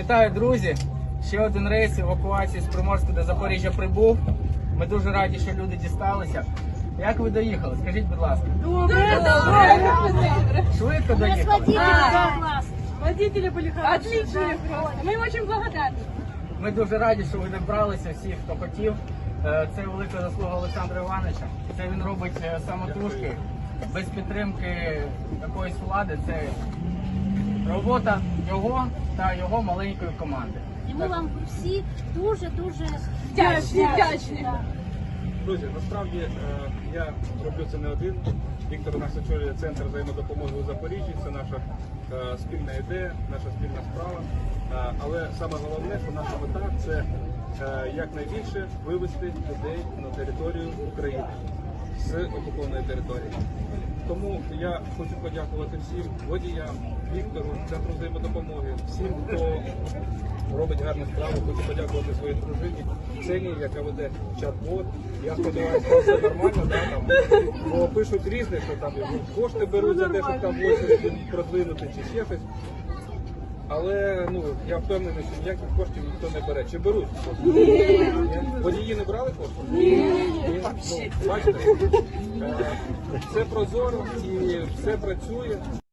Вітаю, друзі! Ще один рейс евакуації з Приморська до Запоріжжя прибув. Ми дуже раді, що люди дісталися. Як ви доїхали? Скажіть, будь ласка. Швидко доїхали. Водители были хорошие. Отлично. Мы им очень благодарны. Ми дуже раді, що ви добралися всі, хто хотів. Е, Це велика заслуга Олександра Івановича. Це він робить е, самотужки. Без підтримки якоїсь влади. Це робота його та його маленької команди. І ми вам всі дуже дуже Вдячні, вдячні. Друзі, насправді е, я роблю це не один. Віктор у нас очолює центр взаємодопомоги у Запоріжжі. Це наша е, спільна ідея, наша спільна справа. Е, Але саме головне, що наша мета це якнайбільше вивести людей на територію України з окупованої території. Тому я хочу подякувати всім водіям, Віктору, центру взаємодопомоги, всім, хто робить гарну справу. Хочу подякувати своїй дружині Ксенії, яка веде чат-бот. Я сподіваюся, що все нормально, да, там, бо пишуть різне, що там кошти беруть за те, щоб там очередь продвинути чи ще щось. Але ну я впевнений, що ніяких коштів ніхто не бере. Чи беруть? Водії не брали кошти? Ні. Бачите, все прозоро і все працює.